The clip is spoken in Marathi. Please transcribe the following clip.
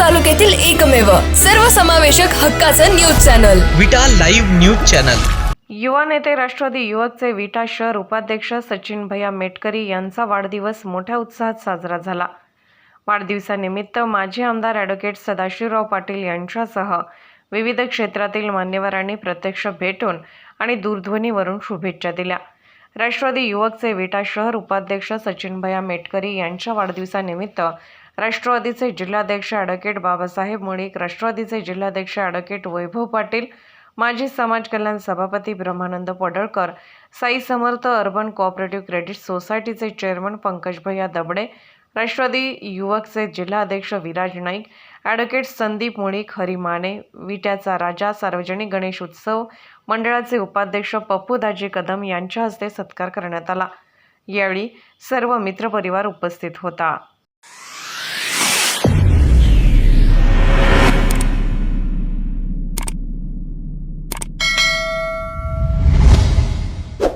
तालुक्यातील एकमेव सर्वसमावेशक हक्काचं news channel. Vita live news channel. युवा नेते राष्ट्रवादी युवकचे विटा शहर उपाध्यक्ष सचिन भैया मेटकरी यांचा वाढदिवस मोठ्या उत्साहात साजरा झाला. वाढदिवसानिमित्त माजी आमदार ॲडव्होकेट सदाशिवराव पाटील यांच्यासह विविध क्षेत्रातील मान्यवरांनी प्रत्यक्ष भेटून आणि दूरध्वनीवरून शुभेच्छा दिल्या. राष्ट्रवादी युवकचे विटा शहर उपाध्यक्ष सचिन भैया मेटकरी यांच्या वाढदिवसानिमित्त राष्ट्रवादीचे जिल्हाध्यक्ष ॲडव्होकेट बाबासाहेब मुळीक राष्ट्रवादीचे जिल्हाध्यक्ष ॲडव्होकेट वैभव पाटील माजी समाज कल्याण सभापती Brahmanand Padalkar Sai Samarth urban cooperative credit सोसायटीचे चेअरमन पंकज भैया दबडे राष्ट्रवादी युवकचे जिल्हाध्यक्ष विराज नाईक ॲडव्होकेट संदीप मुळीक हरी माने विट्याचा राजा सार्वजनिक गणेश उत्सव मंडळाचे उपाध्यक्ष पप्पूदाजी कदम यांच्या हस्ते सत्कार करण्यात आला. यावेळी सर्व मित्रपरिवार उपस्थित होता.